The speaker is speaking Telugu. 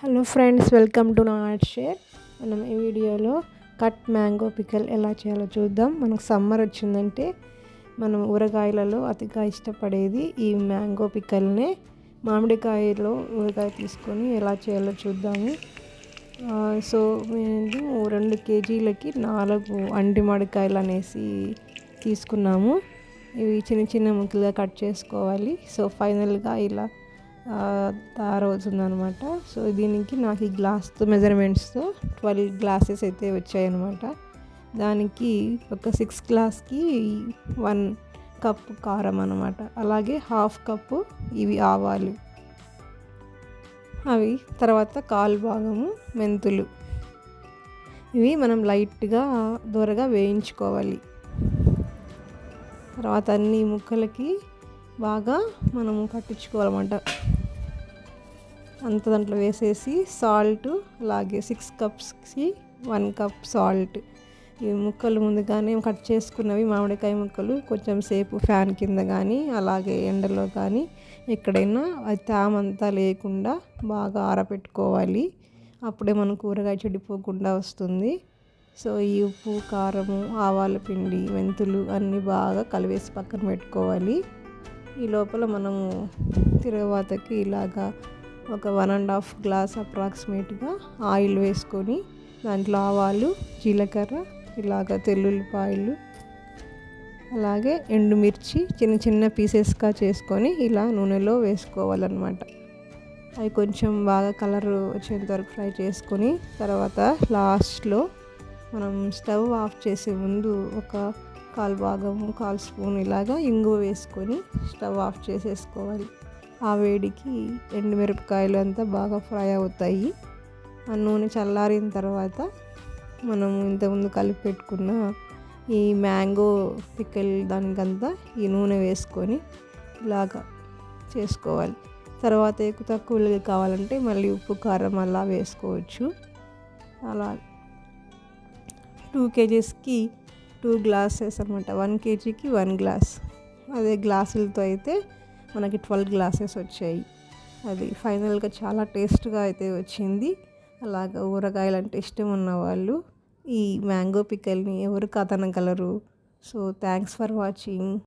హలో ఫ్రెండ్స్ వెల్కమ్ టు నా ఆర్ట్ షేర్. మనం ఈ వీడియోలో కట్ మ్యాంగో పికల్ ఎలా చేయాలో చూద్దాం. మనకు సమ్మర్ వచ్చిందంటే మనం ఊరగాయలలో అతిగా ఇష్టపడేది ఈ మ్యాంగో పికల్నే మామిడికాయలో ఊరగాయ తీసుకొని ఎలా చేయాలో చూద్దాము. సో మేము రెండు కేజీలకి నాలుగు అండి మామిడికాయలు అనేసి తీసుకున్నాము. ఇవి చిన్న చిన్న ముక్కలుగా కట్ చేసుకోవాలి. సో ఫైనల్గా ఇలా తయారవుతుందనమాట సో దీనికి నాకు ఈ గ్లాస్తో మెజర్మెంట్స్తో ట్వెల్వ్ గ్లాసెస్ అయితే వచ్చాయన్నమాట. దానికి ఒక సిక్స్ గ్లాస్కి వన్ కప్పు కారం అనమాట అలాగే హాఫ్ కప్పు ఇవి ఆవాలు. అవి తర్వాత కాలు భాగము మెంతులు. ఇవి మనం లైట్గా దూరగా వేయించుకోవాలి. తర్వాత అన్ని ముక్కలకి బాగా మనము పట్టించుకోవాలన్నమాట. అంత దాంట్లో వేసేసి సాల్ట్ అలాగే సిక్స్ కప్స్కి వన్ కప్ సాల్ట్ ఈ ముక్కలు ముందుగానే కట్ చేసుకున్నవి మామిడికాయ ముక్కలు కొంచెం సేపు ఫ్యాన్ కింద కానీ అలాగే ఎండలో కానీ ఎక్కడైనా అది తామంతా లేకుండా బాగా ఆరబెట్టుకోవాలి అప్పుడే మన కూరగాయ చెడిపోకుండా వస్తుంది. సో ఈ ఉప్పు కారము ఆవాల పిండి మెంతులు అన్నీ బాగా కలివేసి పక్కన పెట్టుకోవాలి. ఈ లోపల మనము తిరగవాతకి ఇలాగా ఒక వన్ అండ్ హాఫ్ గ్లాస్ అప్రాక్సిమేట్గా ఆయిల్ వేసుకొని దాంట్లో ఆవాలు జీలకర్ర ఇలాగ తెల్లుల్లిపాయలు అలాగే ఎండుమిర్చి చిన్న చిన్న పీసెస్గా చేసుకొని ఇలా నూనెలో వేసుకోవాలన్నమాట. అవి కొంచెం బాగా కలర్ వచ్చేంత వరకు ఫ్రై చేసుకొని తర్వాత లాస్ట్లో మనం స్టవ్ ఆఫ్ చేసే ముందు ఒక కాల్ భాగము కాలు స్పూన్ ఇలాగా ఇంగువ వేసుకొని స్టవ్ ఆఫ్ చేసేసుకోవాలి. ఆ వేడికి ఎండుమిరపకాయలు అంతా బాగా ఫ్రై అవుతాయి. ఆ నూనె చల్లారిన తర్వాత మనం ఇంతకుముందు కలిపి పెట్టుకున్న ఈ మ్యాంగో పిక్కల్ దానికంతా ఈ నూనె వేసుకొని ఇలాగా చేసుకోవాలి. తర్వాత ఎక్కువ తక్కువ కావాలంటే మళ్ళీ ఉప్పు కారం అలా వేసుకోవచ్చు. అలా టూ కేజీస్కి టూ గ్లాసెస్ అనమాట వన్ కేజీకి వన్ గ్లాస్. అదే గ్లాసులతో అయితే మనకి ట్వెల్వ్ గ్లాసెస్ వచ్చాయి. అది ఫైనల్గా చాలా టేస్ట్గా అయితే వచ్చింది. అలాగ ఊరగాయలు అంటే ఇష్టం ఉన్నవాళ్ళు ఈ మ్యాంగో పిక్కల్ని ఎవరు కాదనగలరు. So thanks for watching.